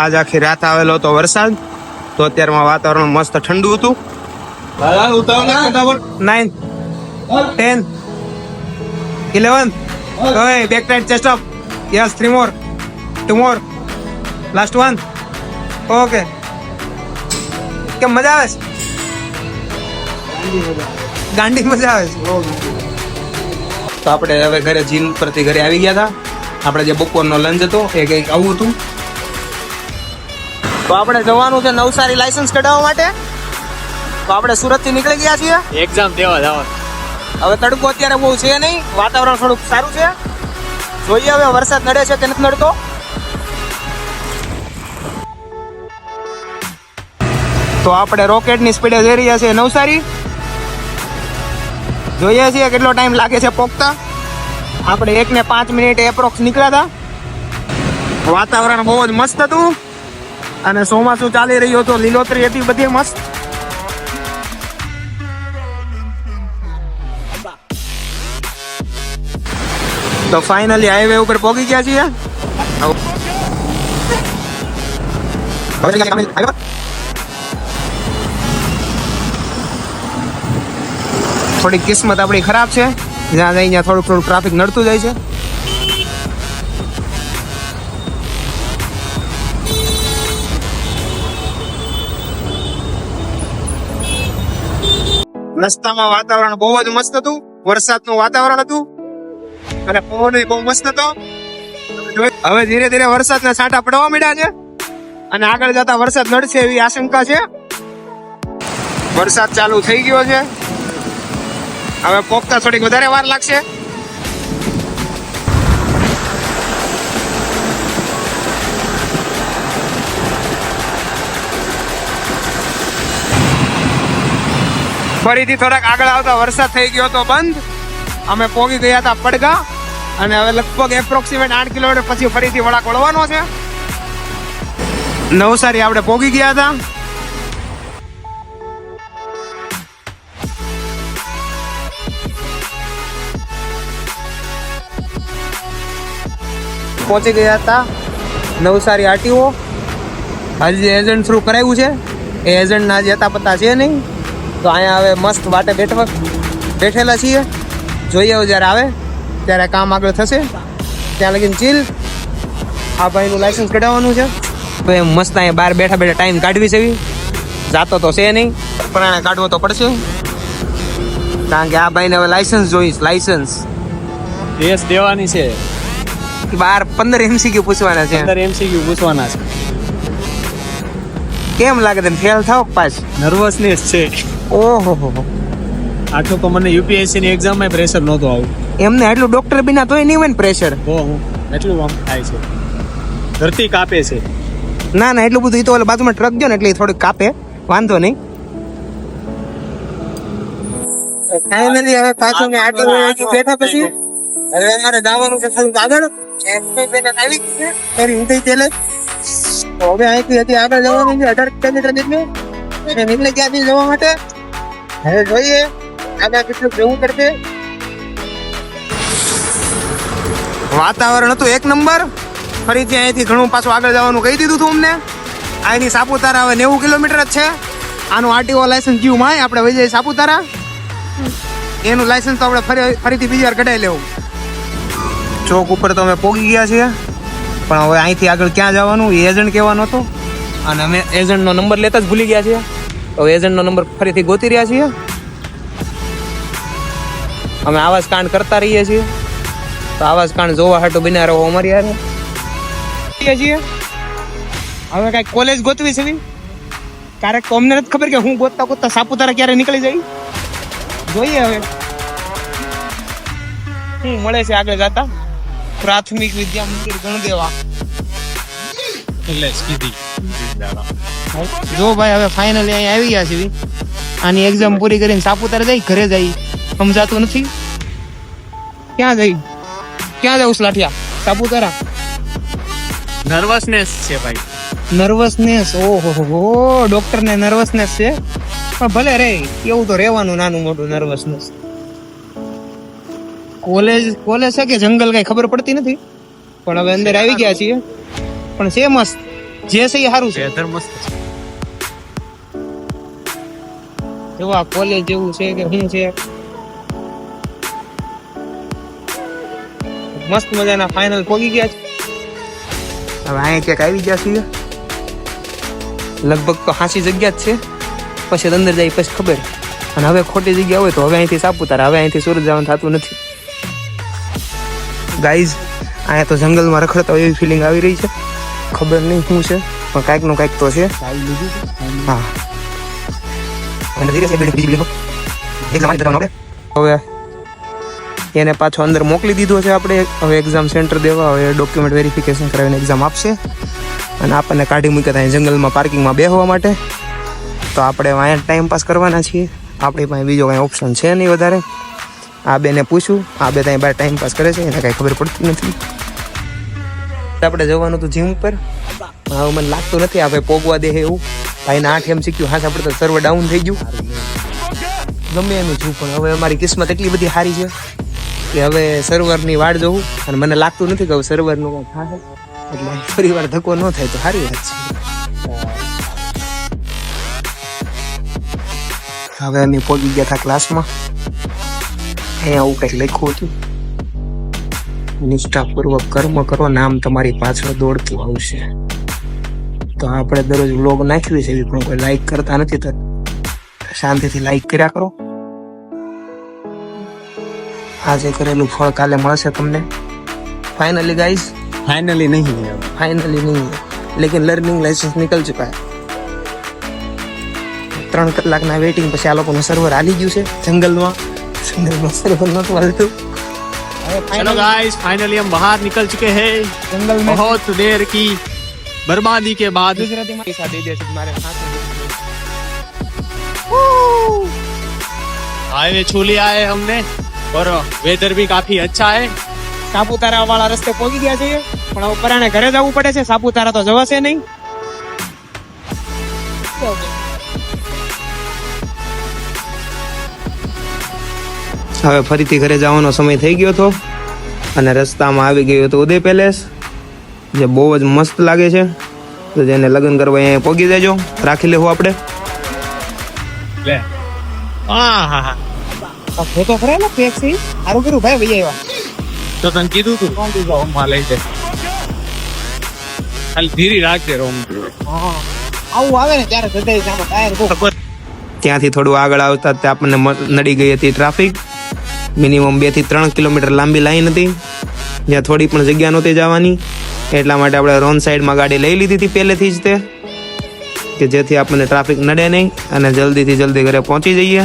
આજ આખી રાત આવેલો હતો વરસાદ તો અત્યારમાં વાતાવરણ મસ્ત ઠંડુ હતું. નાઇન ટેન ઇલેવન હવે back right chest up yes three more two more last one okay કેમ મજા આવે છે? ગાંડી મજા આવે છે. તો આપણે હવે ઘરે જીમ પરથી ઘરે આવી ગયા હતા. આપણે જે બપોરનો લંચ હતો એ કંઈક આવું હતું. તો આપણે જવાનું છે નવસારી લાયસન્સ કઢાવવા માટે. તો આપણે સુરતથી નીકળી ગયા છીએ. એક્ઝામ દેવા જવા. હવે તડકો અત્યારે બહુ છે નહીં. વાતાવરણ થોડુંક સારું છે. જોઈએ હવે વરસાદ નડે છે કે નથી નડતો. તો આપણે રોકેટની સ્પીડે જઈ રહ્યા છીએ નવસારી. જોઈએ છીએ કેટલો ટાઈમ લાગે છે પોગતા આપણે એક ને પાંચ મિનિટ એપ્રોક્સ નીકળ્યા હતા. વાતાવરણ બહુ જ મસ્ત હતું. અને ચોમાસું ચાલી રહ્યું હતું. લીલોતરી હતી. બધી મસ્ત. તો ફાઇનલી હાઈવે ઉપર પહોંચી ગયા છીએ. થોડી કિસ્મત આપણી ખરાબ છે. જ્યાં જઈ ત્યાં થોડુંક થોડું ટ્રાફિક નડતું જાય છે. રસ્તામાં વાતાવરણ બહુ જ મસ્ત હતું. વરસાદનું વાતાવરણ હતું. અને પવન બહુ મસ્ત હતો. હવે ધીરે ધીરે વરસાદના છાંટા પડવા માંડ્યા છે. અને આગળ જતા વરસાદ નડશે એવી આશંકા છે. વરસાદ ચાલુ થઈ ગયો છે. હવે પોખતા થોડીક વધારે વાર લાગશે. ફરીથી થોડાક આગળ આવતા વરસાદ થઈ ગયો હતો બંધ. અમે પોગી ગયા હતા પડગા અને હવે લગભગ એપ્રોક્સિમેટ આઠ કિલોમીટર પછી ફરીથી વળાક વળવાનો છે. નવસારી આપણે પોગી ગયા હતા. પહોંચી ગયા હતા નવસારી આરટીઓ. હજી એજન્ટ થ્રુ કરાવ્યું છે, એ એજન્ટના જે પતા છે નહીં. તો અહીંયા હવે મસ્ત વાટે બેઠવા બેઠેલા છીએ. જોઈએ હવે જ્યારે આવે ત્યારે કામ આગળ થશે. ત્યાં લગીને ચીલ. આ ભાઈનું લાઇસન્સ કઢાવવાનું છે. તો એમ મસ્ત અહીંયા બહાર બેઠા બેઠા ટાઈમ કાઢવી છે. જાતો તો છે નહીં પણ એને કાઢવો તો પડશે. કારણ કે આ ભાઈને હવે લાઇસન્સ જોઈશ લાઇસન્સ ટેસ્ટ દેવાની છે. બાર પંદર એમસીક્યુ પૂછવાના છે. પંદર એમસીક્યુ પૂછવાના છે. કેમ લાગે તને? ફેલ થાવ પાસ નર્વસનેસ છે. ઓહો હો. આટલું તો મને યુપીએસસી ની એક્ઝામમાં પ્રેશર નહોતું આવું. એમને એટલું ડોક્ટર બિના તોય નહીં હોય ને પ્રેશર હો હું. એટલું આમ થાય છે. ધરતી કાપે છે. ના ના એટલું બધું ઈ તો ઓલા બાજુમાં ટ્રક ગયો ને એટલે થોડું થોડુંક કાપે. વાંધો નહીં. ફાઇનલી હવે પાછું મેં આટો બેઠા પછી હવે અમારે જવાનું છે થોડું આગળ. એમ બેન આવી ફરી ઊંધી તેલે હવે અહીંથી હજી આગળ જવાનું છે. અઢાર કિલોમીટર જેટલું અને નીકળે ક્યાંથી જવા માટે. હવે જોઈએ આગળ કેટલું જવું પડશે વાતાવરણ હતું એક નંબર. ફરીથી અહીંથી ઘણું પાછું આગળ જવાનું કહી દીધું હતું અમને. અહીંથી સાપુતારા હવે નેવું કિલોમીટર જ છે. આનું આરટીઓ લાયસન્સ જીવ માય, આપણે વહી જઈએ સાપુતારા. એનું લાયસન્સ તો આપણે ફરી ફરીથી બીજી વાર કઢાઈ લેવું. ચોક ઉપર તો અમે પોગી ગયા છીએ. પણ હવે અહીંથી આગળ ક્યાં જવાનું એ એજન્ટ કહેવાનો હતો. અને અમે એજન્ટનો નંબર લેતા જ ભૂલી ગયા છીએ. તો એજન્ટનો નંબર ફરીથી ગોતી રહ્યા છીએ. અમે આવાજ કાંડ કરતા રહીએ છીએ. તો આવાજ કાંડ જોવા હાટું બિના રહો અમારી યાર છીએ. હવે કઈ કોલેજ ગોતવી છે ક્યારેક તો અમને નથી ખબર કે હું ગોતતા ગોતતા સાપુતારા ક્યારે નીકળી જાય. જોઈએ હવે. શું મળે છે આગળ જતા. પ્રાથમિક વિદ્યા મંદિર ગણદેવા એટલે સીધી. જો ભાઈ હવે ફાઇનલી અહીં આવી ગયા છે આની એક્ઝામ પૂરી કરીને સાપુતારા જઈ ઘરે જઈ. સમજાતું નથી? ક્યાં જઈ? ક્યાં જવું લાઠિયા સાપુતારા? નર્વસનેસ છે ભાઈ. નર્વસનેસ ઓહો હો ડોક્ટર ને નર્વસનેસ છે? પણ ભલે રે એવું તો રહેવાનું નાનું મોટું નર્વસનેસ કોલેજ કોલેજ છે કે જંગલ કઈ ખબર પડતી નથી? પણ હવે અંદર આવી ગયા છીએ. પણ છે મસ્ત. જે છે એ સારું છે. વેધર મસ્ત છે. જો આ કોલેજ જેવું છે કે શું છે? મસ્ત મજાના ફાઇનલ પોગી ગયા છે. હવે અહીંયા ક્યાંક આવી ગયા છીએ. લગભગ તો હાસી જગ્યા જ છે. પછી અંદર જાય પછી ખબર. અને હવે ખોટી જગ્યા હોય તો હવે અહીંથી સાપુતારા હવે અહીંથી સુરત જવાનું થતું નથી. ગાઈઝ અહીંયા તો જંગલમાં રખડતા હોય એવી ફિલિંગ આવી રહી છે. ખબર નહીં શું છે, પણ કાંઈકનું કાંઈક તો છે. હા. હવે એને પાછો અંદર મોકલી દીધો છે આપણે. હવે એક્ઝામ સેન્ટર દેવા, હવે ડોક્યુમેન્ટ વેરિફિકેશન કરાવીને એક્ઝામ આપશે. અને આપણને કાઢી મૂક્યા ત્યાં જંગલમાં પાર્કિંગમાં બેસવા માટે. તો આપણે અહીંયા ટાઈમ પાસ કરવાના છીએ. આપણી પાસે બીજો કાંઈ ઓપ્શન છે નહીં વધારે. આ બેને પૂછ્યું, આ બે ત્યાં બાર ટાઈમ પાસ કરે છે, એને કાંઈ ખબર પડતી નથી. આપણે જવાનું હતું જીમ ઉપર. હવે મને લાગતું નથી આ પોગવા દે એવું. ભાઈને આઠ એમ શીખ્યું, હા આપણે તો સર્વર ડાઉન થઈ ગયું. ગમે એનું છું, પણ હવે અમારી કિસ્મત એટલી બધી સારી છે કે હવે સર્વરની વાડ જોઉં અને મને લાગતું નથી કે હવે સર્વરનું કંઈ થાય. એટલે ફરી વાર ધક્કો ન થાય તો સારી વાત છે. હવે અમે પહોંચી ગયા હતા ક્લાસમાં અહીં આવું કંઈક લખ્યું હતું. નિષ્ઠાપૂર્વક કર્મ કરો નામ તમારી પાછળ દોડતું આવશે. તો આપણે દરરોજ લોગ નાખ્યું છે એવી પણ કોઈ લાઈક કરતા નથી તો શાંતિથી લાઈક કર્યા કરો. આજે કરેલું ફળ કાલે મળશે તમને. ફાઇનલી ગાઈઝ ફાઇનલી નહીં ફાઇનલી નહીં લેકિન લર્નિંગ લાઇસન્સ નીકળ ચુકા ત્રણ કલાકના વેઇટિંગ પછી આ લોકોનું સર્વર હાલી ગયું છે જંગલમાં. જંગલમાં સર્વર નહોતું હાલતું चलो गाइस फाइनली हम बाहर निकल चुके हैं જંગલ में बहुत देर की बर्बादी के बाद ગુજરાતીમાં પૈસા દઈ દેશે મારે સાથે हाईवे छू लिया है हमने और वेदर भी काफी अच्छा है સાપુતારા વાળા રસ્તે પહોંચી ગયા છે પણ હવે પરાણે ઘરે જવું પડે છે સાપુતારા તો જવાશે નહીં હવે ફરીથી ઘરે જવાનો સમય થઈ ગયો હતો અને રસ્તામાં આવી ગયો હતો ઉદય પેલેસ જે બહુ જ મસ્ત લાગે છે. તો જેને લગ્ન કરવા અહીંયા પહોંચી દેજો રાખી લેવું આપણે. લે. હા હા. ખરા ને પેક્સી આરો કરું ભાઈ ભાઈ આવ્યા. તો તને કીધું તું. કોણ તું હોમમાં લઈ જાય. ખાલી ધીરી રાખજે રોમ આવું આવે ને ત્યારે હૃદય સામે ટાયર ત્યાંથી થોડું આગળ આવતા આપણને નડી ગઈ હતી ટ્રાફિક મિનિમમ બેથી ત્રણ કિલોમીટર લાંબી લાઈન હતી. જ્યાં થોડી પણ જગ્યા નહોતી જવાની. એટલા માટે આપણે રોન સાઈડમાં ગાડી લઈ લીધી હતી પહેલેથી જ તે. કે જેથી આપણને ટ્રાફિક નડે નહીં અને જલ્દીથી જલ્દી ઘરે પહોંચી જઈએ.